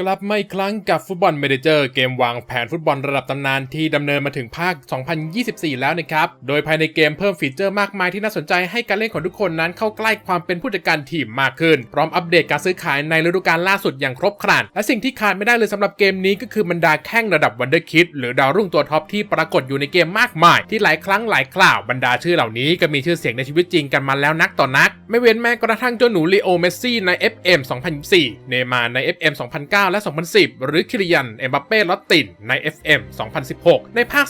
กลับมาอีกครั้งกับฟุตบอลเมเนเจอร์เกมวางแผนฟุตบอลระดับตำนานที่ดำเนินมาถึงภาค 2024 แล้วนะครับ โดยภายในเกมเพิ่มฟีเจอร์มากมายที่น่าสนใจให้การเล่นของทุกคนนั้นเข้าใกล้ความเป็นผู้จัดการทีมมากขึ้น พร้อมอัปเดตการซื้อขายในฤดูกาลล่าสุดอย่างครบครัน และสิ่งที่ขาดไม่ได้เลยสำหรับเกมนี้ก็คือบรรดาแข้งระดับวันเดอร์คิดหรือดาวรุ่งตัวท็อปที่ปรากฏอยู่ในเกมมากมาย ที่หลายครั้งหลายคราวบรรดาชื่อเหล่านี้ก็มีชื่อเสียงในชีวิตจริงกันมาแล้วนักต่อนัก ไม่เว้นแม้กระทั่งเจ้าหนูลีโอเมสซี่ใน FM 2024 เนมาใน FM 2009และ 2010 หรือคิริยัน เอ็มบัปเป้ลอตตินใน FM 2016 ในภาค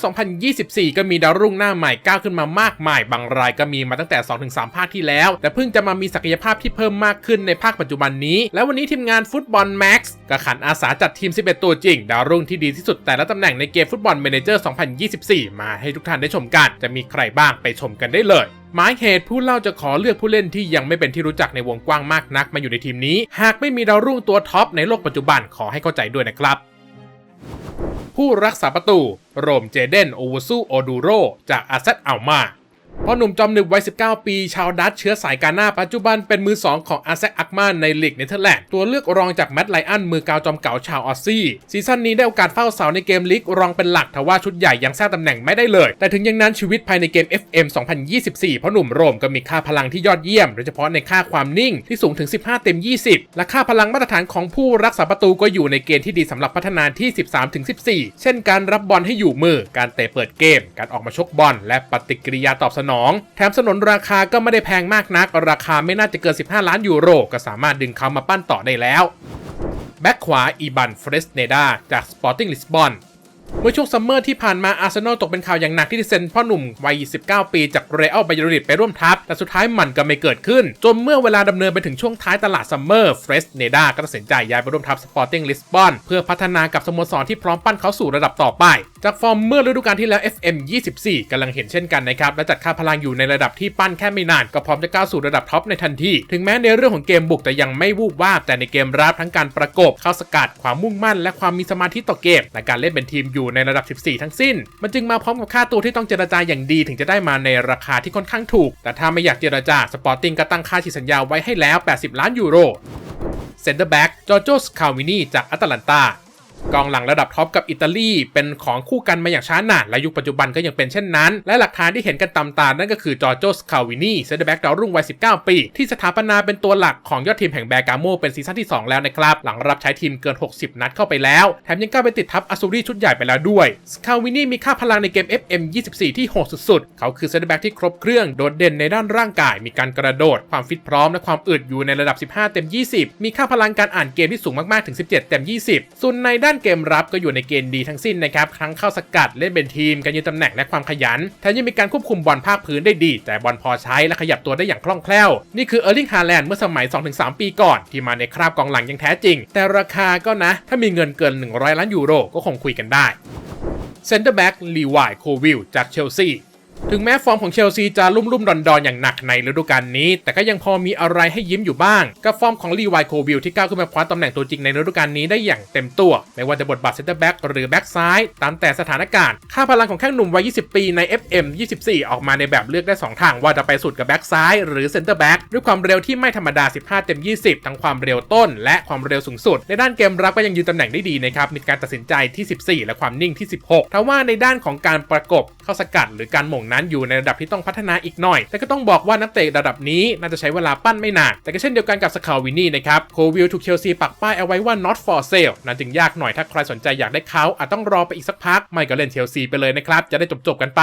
2024 ก็มีดาวรุ่งหน้าใหม่ก้าวขึ้นมามากมาย บางรายก็มีมาตั้งแต่ 2-3 ภาคที่แล้ว แต่เพิ่งจะมามีศักยภาพที่เพิ่มมากขึ้นในภาคปัจจุบันนี้ และวันนี้ทีมงานฟุตบอลแม็กซ์ก็ขันอาสาจัดทีม 11 ตัวจริง ดาวรุ่งที่ดีที่สุดแต่ละตำแหน่งในเกมฟุตบอลเมเนเจอร์ 2024 มาให้ทุกท่านได้ชมกัน จะมีใครบ้างไปชมกันได้เลย หมายเหตุผู้เล่าจะขอเลือกผู้เล่นที่ยังไม่เป็นที่รู้จักในวงกว้างมากนักมาอยู่ในทีมนี้ หากไม่มีดาวรุ่งตัวท็อปในโลกปัจจุบันขอให้เข้าใจด้วยนะครับผู้รักษาประตู โรมเจเดนโอวซูโอดูโร จากอาเซตอัลมา พอหนุ่มจอมหนึบวัย 19 ปี ชาวดัตเชื้อสายกาหน้าปัจจุบันเป็นมือ 2 ของอาเซอักมานในลีกเนเธอร์แลนด์ตัวเลือกรองจากแมตต์ไลอันมือกาวจอมเก่าชาวออสซี่ซีซั่นนี้ได้โอกาสเฝ้าเสาในเกมลีกรองเป็นหลักทว่าชุดใหญ่ยังสร้างตำแหน่งไม่ได้เลย แต่ถึงอย่างนั้นชีวิตภายในเกม FM 2024พ่อหนุ่มโรมก็มีค่าพลังที่ยอดเยี่ยมโดยเฉพาะในค่าความนิ่งที่สูงถึง 15 เต็ม 20 และค่าพลังมาตรฐานของผู้รักษาประตูก็อยู่ในเกณฑ์ที่ดีสำหรับพัฒนาที่ 13-14 เช่น การรับบอลให้อยู่มือ การเตะเปิดเกม การออกมาชกบอลและปฏิกิริยาตอบสนองแถมสนนราคาก็ไม่ได้แพงมากนัก ราคาไม่น่าจะเกิน 15 ล้านยูโร ก็สามารถดึงเขามาปั้นต่อได้แล้ว แบ็กขวาอีบันเฟรสเนดาจากสปอร์ติ้งลิสบอน เมื่อช่วงซัมเมอร์ที่ผ่านมาอาร์เซนอลตกเป็นข่าวอย่างหนักที่เซ็นพ่อหนุ่มวัย 19 ปีจากเรอัลบายโรดิตไปร่วมทัพ แต่สุดท้ายมันก็ไม่เกิดขึ้น จนเมื่อเวลาดำเนินไปถึงช่วงท้ายตลาดซัมเมอร์เฟรสเนดาก็ตัดสินใจย้ายไปร่วมทัพสปอร์ติ้งลิสบอนเพื่อพัฒนากับสโมสรที่พร้อมปั้นเขาสู่ระดับต่อไป จากฟอร์มเมื่อฤดูกาลที่แล้ว FM 24กำลังเห็นเช่นกันนะครับและจัดค่าพลังอยู่ในระดับที่ปั้นแค่ไม่นานก็พร้อมจะก้าวสู่ระดับท็อปในทันทีถึงแม้ในเรื่องของเกมบุกแต่ยังไม่วูบวาบแต่ในเกมรับทั้งการประกบเข้าสกัดความมุ่งมั่น และความมีสมาธิต่อเกมและการเล่นเป็นทีมอยู่ในระดับ 14 ทั้งสิ้น มันจึงมาพร้อมกับค่าตัวที่ต้องเจรจาอย่างดีถึงจะได้มาในราคาที่ค่อนข้างถูก แต่ถ้าไม่อยากเจรจาสปอร์ติ้งก็ตั้งค่าฉีดสัญญาไว้ให้แล้ว 80 ล้านยูโรเซนเตอร์แบ็กจอร์โจสคาวินีจากแอตแลนตา กองหลังระดับท็อปกับอิตาลี เป็นของคู่กันมาอย่างช้านานและยุคปัจจุบันก็ยังเป็นเช่นนั้น และหลักฐานที่เห็นกันตามตานั่นก็คือจอร์โจสคาวินีเซนเตอร์แบ็กดาวรุ่งวัย 19 ปี ที่สถาปนาเป็นตัวหลักของยอดทีมแห่งแบกาโมเป็นซีซั่นที่ 2 แล้วนะครับหลังรับใช้ทีมเกิน 60 นัดเข้าไปแล้ว แถมยังกล้าไปติดทับอาซูรีชุดใหญ่ไปแล้วด้วยสคาวินีมีค่าพลังในเกม FM 24 ที่โหดสุดๆเขาคือเซนเตอร์แบ็กที่ครบเครื่องโดดเด่นในด้านร่างกาย มีการกระโดดความฟิตพร้อมและความอึดอยู่ในระดับ 15 เต็ม 20 มีค่าพลังการอ่านเกมที่สูงมากๆถึง 17 เต็ม 20 ส่วนในด้านเกมรับก็อยู่ในเกณฑ์ดีทั้งสิ้นนะครับทั้งเข้าสกัดเล่นเป็นทีมการยืนตำแหน่งและความขยันแถมยังมีการควบคุมบอลภาคพื้นได้ดี แต่บอลพอใช้และขยับตัวได้อย่างคล่องแคล่ว นี่คือเออร์ลิงฮาแลนด์เมื่อสมัย 2-3 ปีก่อน ที่มาในคราบกองหลังอยังแท้จริง แต่ราคาก็นะ ถ้ามีเงินเกิน 100 ล้านยูโรก็คงคุยกันได้เซนเตอร์แบ็กลีวายโควิลจากเชลซี ถึงแม้ฟอร์มของเชลซีจะลุ่มลุ่มดอนดอนอย่างหนักในฤดูกาลนี้ แต่ก็ยังพอมีอะไรให้ยิ้มอยู่บ้าง กับฟอร์มของลีวายโควิลที่ก้าวขึ้นมาคว้าตำแหน่งตัวจริงในฤดูกาลนี้ได้อย่างเต็มตัว ไม่ว่าจะบทบาทเซนเตอร์แบ็กหรือแบ็กซ้าย ตามแต่สถานการณ์ ค่าพลังของแข้งหนุ่มวัย 20 ปีใน FM 24 ออกมาในแบบเลือกได้ 2 ทางว่าจะไปสุดกับแบ็กซ้ายหรือเซนเตอร์แบ็กด้วยความเร็วที่ไม่ธรรมดา 15 เต็ม 20 ทั้งความเร็วต้น และความเร็วสูงสุด ในด้านเกมรับก็ยังยืนตำแหน่งได้ดีนะครับมีการตัดสินใจที่ 14 และความนิ่งที่ 16ทว่าในด้านของการประกบเข้าสกัดหรือการหม่งนั้นอยู่ในระดับที่ต้องพัฒนาอีกหน่อย แต่ก็ต้องบอกว่านักเตะระดับนี้น่าจะใช้เวลาปั้นไม่นาน แต่ก็เช่นเดียวกันกับสคาวินี่นะครับ โควิลถูกเชลซีปักป้ายเอาไว้ว่า not for sale นั่นจึงยากหน่อยถ้าใครสนใจอยากได้เขาอาจต้องรอไปอีกสักพัก ไม่ก็เล่นเชลซีไปเลยนะครับ จะได้จบๆกันไป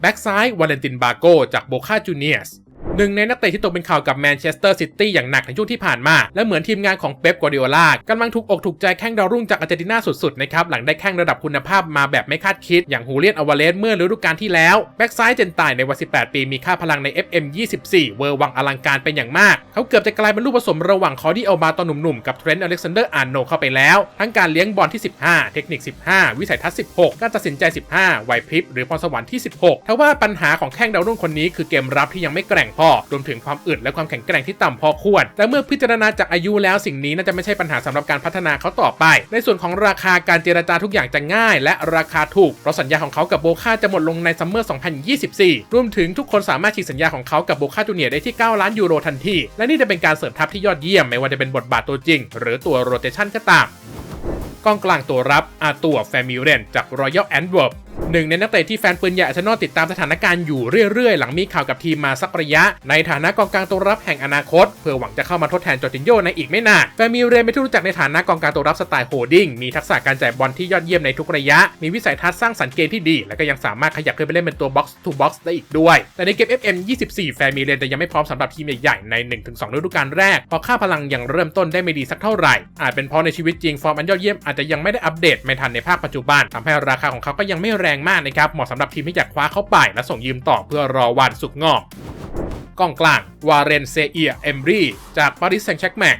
แบ็กซ้ายวาเลนตินบาโกจากโบคาจูเนียส หนึ่งในนักเตะที่ตกเป็นข่าวกับแมนเชสเตอร์ซิตี้อย่างหนักในช่วงที่ผ่านมา และเหมือนทีมงานของเป๊ปกัวดิโอลากำลังถูกอกถูกใจแข้งดาวรุ่งจากอาร์เจนตินาสุดๆนะครับหลังได้แข้งระดับคุณภาพมาแบบไม่คาดคิด อย่างฮูเลียนอวาเลสเมื่อฤดูกาลที่แล้วแบ็กซ้ายเจนตายในวัย18 ปีมีค่าพลังใน FM 24 เวอร์วังอลังการเป็นอย่างมากเขาเกือบจะกลายเป็นลูกผสมระหว่างคอร์ดี้อัลบาตอนหนุ่มๆ กับเทรนต์อเล็กซานเดอร์อาร์โนเข้าไปแล้ว ทั้งการเลี้ยงบอลที่ 15 เทคนิค 15 วิสัยทัศน์ 16 การตัดสินใจ 15ไหวพริบหรือพรสวรรค์ที่ 16ทว่าปัญหาของแข้งดาวรุ่งคนนี้คือเกมรับที่ยังไม่แกร่งพอ รวมถึงความอึดและความแข็งแกร่งที่ต่ำพอควร แต่เมื่อพิจารณาจากอายุแล้วสิ่งนี้น่าจะไม่ใช่ปัญหาสำหรับการพัฒนาเขาต่อไป ในส่วนของราคาการเจรจาทุกอย่างจะง่าย และราคาถูก เพราะสัญญาของเขากับโบคาจะหมดลงในซัมเมอร์ 2024 รวมถึงทุกคนสามารถฉีกสัญญาของเขากับโบคาจูเนียร์ได้ที่ 9 ล้านยูโรทันทีและนี่จะเป็นการเสริมทัพที่ยอดเยี่ยมไม่ว่าจะเป็นบทบาทตัวจริง หรือตัวโรเตชันก็ตามกองกลางตัวรับอาตัวแฟมิเรนจากรอยัลแอนด์เวิร์หนึ่งในนักเตะที่แฟนปืนใหญ่อาร์เซนอลติดตามสถานการณ์อยู่เรื่อยๆ หลังมีข่าวกับทีมมาสักระยะ ในฐานะกองกลางตัวรับแห่งอนาคต เพื่อหวังจะเข้ามาทดแทนจอร์จินโยในอีกไม่นานแฟมิเรนเป็นที่รู้จักในฐานะกองกลางตัวรับสไตล์โฮดดิ้งมีทักษะการจ่ายบอลที่ยอดเยี่ยมในทุกระยะ มีวิสัยทัศน์สร้างสรรค์เกมที่ดี และก็ยังสามารถขยับขึ้นไปเล่นเป็นตัวบ็อกซ์ทูบ็อกซ์ได้อีกด้วย แต่ในเกม FM 24 แฟมิเรนจะยังไม่พร้อมสำหรับทีมใหญ่ๆใน 1-2ฤดูกาลแรกเพราะค่าพลังยังเริ่มต้นได้ไม่ดีสักเท่าไหร่อาจเป็นเพราะในชีวิตจริงฟอร์มอันยอดเยี่ยมอาจจะยังไม่ได้อัปเดตไม่ทันในภาคปัจจุบันทำให้ราคาของเขาก็ยังไม่แรงมากนะครับ เหมาะสำหรับทีมที่อยากคว้าเข้าไป และส่งยืมต่อเพื่อรอวันสุกงอกกองกลาง วาเรนเซียเอมรีจากปารีสแซงต์แชร์กแมก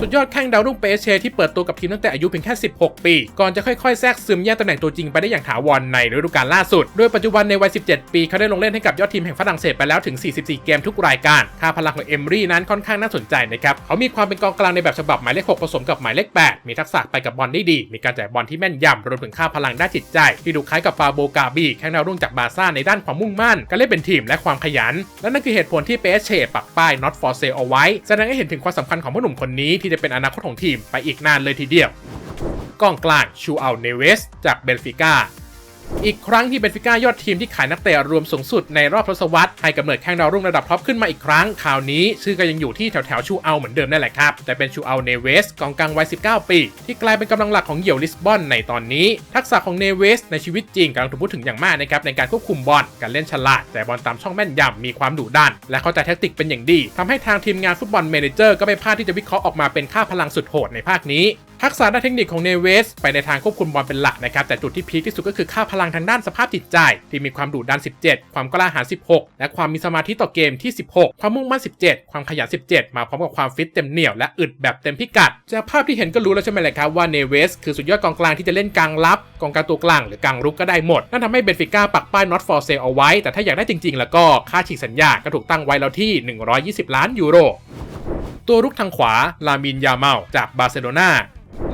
สุดยอดแข้งดาวรุ่งเปเชที่เปิดตัวกับทีมตั้งแต่อายุเพียงแค่ 16 ปี ก่อนจะค่อยๆ แทรกซึมแย่งตำแหน่งตัวจริงไปได้อย่างถาวรในฤดูกาลล่าสุด โดยปัจจุบันในวัย 17 ปีเขาได้ลงเล่นให้กับยอดทีมแห่งฝรั่งเศสไปแล้วถึง 44 เกมทุกรายการ ค่าพลังของเอมรี่นั้นค่อนข้างน่าสนใจนะครับ เขามีความเป็นกองกลางในแบบฉบับหมายเลข 6 ผสมกับหมายเลข 8 มีทักษะไปกับบอลได้ดี มีการจ่ายบอลที่แม่นยำรวมถึงค่าพลังด้านจิตใจ ที่ดูคล้ายกับฟาโบกาบีแข้งดาวรุ่งจากบาซ่าในด้านความมุ่งมั่น การเล่นเป็นทีมและความขยัน และนั่นคือเหตุผลที่เปเชปักป้าย not for sale เอาไว้ แสดงให้เห็นถึงความสำคัญของผู้หนุ่มคนนี้ที่จะเป็นอนาคตของทีมไปอีกนานเลยทีเดียวกองกลางชูอัลเนเวสจากเบนฟิก้า อีกครั้งที่เบนฟิก้ายอดทีมที่ขายนักเตะรวมสูงสุดในรอบทศวรรษให้กำเนิดแข้งดาวรุ่งระดับท็อปขึ้นมาอีกครั้งคราวนี้ ชื่อก็ยังอยู่ที่แถวแถวชูเอัลเหมือนเดิมนั่นแหละครับ แต่เป็นชูเอัลเนเวสกองกลางวัย 19 ปี ที่กลายเป็นกำลังหลักของเหยี่ยวลิสบอนในตอนนี้ ทักษะของเนเวสในชีวิตจริงกำลังถูกพูดถึงอย่างมากนะครับในการควบคุมบอลการเล่นฉลาด แต่บอลตามช่องแม่นยำมีความดุดัน และเข้าใจแทคติกเป็นอย่างดีทำให้ทางทีมงานฟุตบอลเมนเจอร์ก็ไม่พลาดที่จะวิเคราะห์ออกมาเป็นค่าพลังสุดโหดในภาคนี้ ทักษะด้านเทคนิคของเนเวส ไปในทางควบคุมบอลเป็นหลักนะครับ แต่จุดที่พีคที่สุดก็คือค่าพลังทางด้านสภาพจิตใจ ที่มีความดุดัน 17 ความกล้าหาญ 16 และความมีสมาธิต่อเกมที่ 16 ความมุ่งมั่น 17 ความขยัน 17 มาพร้อมกับความฟิตเต็มเหนี่ยวและอึดแบบเต็มพิกัด จากภาพที่เห็นก็รู้แล้วใช่ไหมเลยครับว่าเนเวสคือสุดยอดกองกลางที่จะเล่นกลางรับกองกลางตัวกลางหรือกลางรุกก็ได้หมด นั่นทำให้เบนฟิก้าปักป้าย not for sale เอาไว้ แต่ถ้าอยากได้จริง ๆ แล้วก็ค่าฉีกสัญญาก็ถูกตั้งไว้แล้วที่ 120 ล้านยูโรตัวรุกทางขวาลามินยาเมาจากบาร์เซโลนา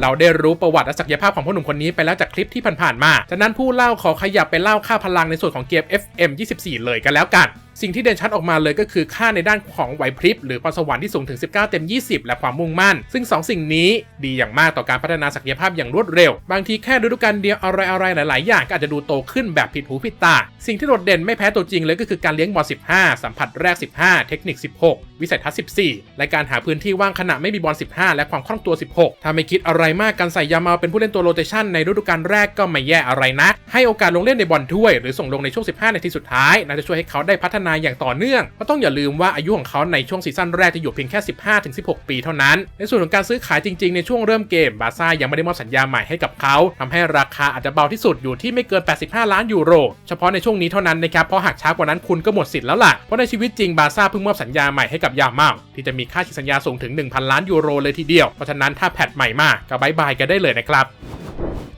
เราได้รู้ประวัติและศักยภาพของพ่อหนุ่มคนนี้ไปแล้วจากคลิปที่ผ่านๆมา ฉะนั้นผู้เล่าขอขยับไปเล่าค่าพลังในส่วนของเกม FM 24 เลยกันแล้วกัน สิ่งที่เด่นชัดออกมาเลยก็คือค่าในด้านของไหวพริบหรือพรสวรรค์ที่สูงถึง 19 เต็ม 20 และความมุ่งมั่น ซึ่ง 2 สิ่งนี้ดีอย่างมากต่อการพัฒนาศักยภาพอย่างรวดเร็ว บางทีแค่ฤดูกาลเดียวอะไรๆหลาย ๆ อย่างก็อาจจะดูโตขึ้นแบบผิดหูผิดตา สิ่งที่โดดเด่นไม่แพ้ตัวจริงเลยก็คือการเลี้ยงบอล 15 สัมผัสแรก 15 เทคนิค 16 วิสัยทัศน์ 14 และการหาพื้นที่ว่างขณะไม่มีบอล 15 และความคล่องตัว 16 ถ้าไม่คิดอะไรมากการใส่ยามาเป็นผู้เล่นตัวโรเตชันในฤดูกาลแรกก็ไม่แย่อะไรนะให้โอกาสลงเล่นในบอลถ้วยหรือส่งลงในช่วง 15 นาทีสุดท้ายน่าจะช่วยให้เขาได้พัฒนาอย่างต่อเนื่องเพราะต้องอย่าลืมว่าอายุของเขาในช่วงซีซั่นแรกจะอยู่เพียงแค่ 15-16 ปีเท่านั้น ในส่วนของการซื้อขายจริงๆ ในช่วงเริ่มเกมบาซ่ายังไม่ได้มอบสัญญาใหม่ให้กับเขาทำให้ราคาอาจจะเบาที่สุดอยู่ที่ไม่เกิน 85 ล้านยูโร เฉพาะในช่วงนี้เท่านั้นนะครับเพราะหากช้ากว่านั้นคุณก็หมดสิทธิ์แล้วล่ะเพราะในชีวิตจริงบาซ่าเพิ่งมอบสัญญาใหม่ให้กับยามาที่จะมีค่าฉีกสัญญาสูงถึง 1,000 ล้านยูโรเลยทีเดียวเพราะฉะนั้นถ้าแพทใหม่มาก็บายบายกันได้เลยนะครับ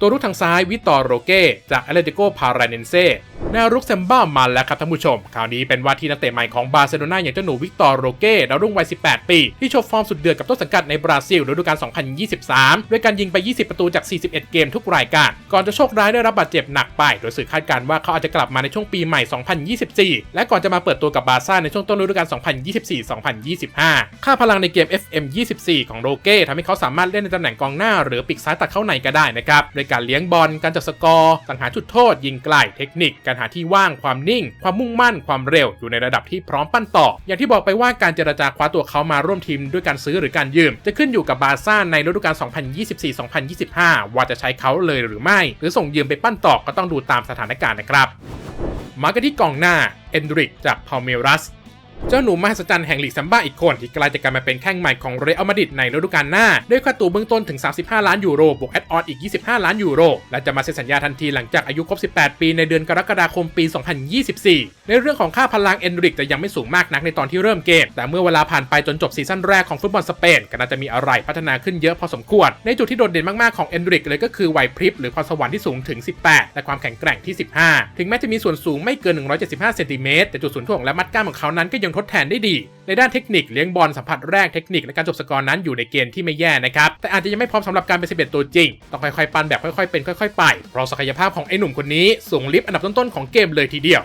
ตัวรุกทางซ้ายวิตอร์โรเก้จากแอตเลติโกพาราเนนเซ แนวรุกเซมบ้ามาแล้วครับท่านผู้ชม คราวนี้เป็นว่าที่นักเตะใหม่ของบาร์เซโลนาอย่างเจ้าหนูวิกตอร์โรเก้ดาวรุ่งวัย 18 ปี ที่โชว์ฟอร์มสุดเดือดกับต้นสังกัดในบราซิลฤดูกาล 2023 ด้วยการยิงไป 20 ประตูจาก 41 เกมทุกรายการ ก่อนจะโชคร้ายได้รับบาดเจ็บหนักไป โดยสื่อคาดการณ์ว่าเขาอาจจะกลับมาในช่วงปีใหม่ 2024 และก่อนจะมาเปิดตัวกับบาร์ซ่าในช่วงต้นฤดูกาล 2024-2025 ค่าพลังในเกม FM 24 ของโรเก้ทำให้เขาสามารถเล่นในตำแหน่งกองหน้า หรือปีกซ้ายตัดเข้าในก็ได้นะครับโดยการเลี้ยงบอลการจัดสกอร์สังหารจุดโทษยิงไกลเทคนิคการหาที่ว่างความนิ่ง ความมุ่งมั่นความเร็วอยู่ในระดับที่พร้อมปั้นต่อ อย่างที่บอกไปว่าการเจรจาคว้าตัวเขามาร่วมทีมด้วยการซื้อหรือการยืม จะขึ้นอยู่กับบาซ่าในฤดูกาล 2024-2025 ว่าจะใช้เขาเลยหรือไม่ หรือส่งยืมไปปั้นต่อก็ต้องดูตามสถานการณ์นะครับมากันที่กองหน้าเอนดริกจากพาเมรัส จ้าหนุ่มมหัศจรรย์แห่งลีกซัมบ้าอีกคนที่กลายจากการมาเป็นแข้งใหม่ของเรอัลมาดริดในฤดูกาลหน้า ด้วยค่าตัวเบื้องต้นถึง 35 ล้านยูโรบวกแอดออนอีก 25 ล้านยูโร และจะมาเซ็นสัญญาทันทีหลังจากอายุครบ 18 ปีในเดือนกรกฎาคมปี 2024 ในเรื่องของค่าพลังเอนริกจะยังไม่สูงมากนักในตอนที่เริ่มเกม แต่เมื่อเวลาผ่านไปจนจบซีซั่นแรกของฟุตบอลสเปนก็น่าจะมีอะไรพัฒนาขึ้นเยอะพอสมควร ในจุดที่โดดเด่นมากๆของเอนริกเลยก็คือไหวพริบหรือพรสวรรค์ที่สูงถึง 18 และความแข็งแกร่งที่ 15 ถึงแม้จะมีส่วนสูงไม่เกิน 175 เซนติเมตรแต่จุดศูนย์ถ่วงและมัดกล้ามของเขานั้นก็ยยังทดแทนได้ดี ในด้านเทคนิคเลี้ยงบอลสัมผัสแรกเทคนิคและการจบสกอร์นั้นอยู่ในเกณฑ์ที่ไม่แย่นะครับ แต่อาจจะยังไม่พร้อมสำหรับการเป็น 11 ตัวจริง ต้องค่อยๆ ปั้นแบบค่อยๆเป็นค่อย ๆ ไป เพราะศักยภาพของไอ้หนุ่มคนนี้สูงลิฟต์อันดับต้นๆของเกมเลยทีเดียว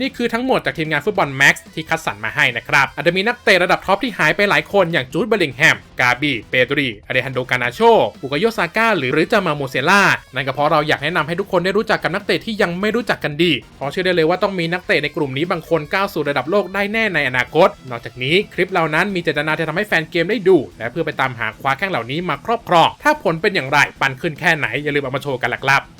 นี่คือทั้งหมดจากทีมงานฟุตบอลแม็กซ์ที่คัดสรรมาให้นะครับ อาจจะมีนักเตะระดับท็อปที่หายไปหลายคนอย่างจูดเบลิงแฮม กาบีเปโตรีอเดฮันโดกานาโชบุกโยซาก้าหรือหรือจามาโมเซล่า นั่นก็เพราะเราอยากแนะนำให้ทุกคนได้รู้จักกับนักเตะที่ยังไม่รู้จักกันดี เพราะเชื่อได้เลยว่าต้องมีนักเตะในกลุ่มนี้บางคนก้าวสู่ระดับโลกได้แน่ในอนาคต นอกจากนี้คลิปเหล่านั้นมีเจตนาจะทำให้แฟนเกมได้ดู และเพื่อไปตามหาคว้าแข้งเหล่านี้มาครอบครอง ถ้าผลเป็นอย่างไรปันขึ้นแค่ไหนอย่าลืมเอามาโชว์กันละครับ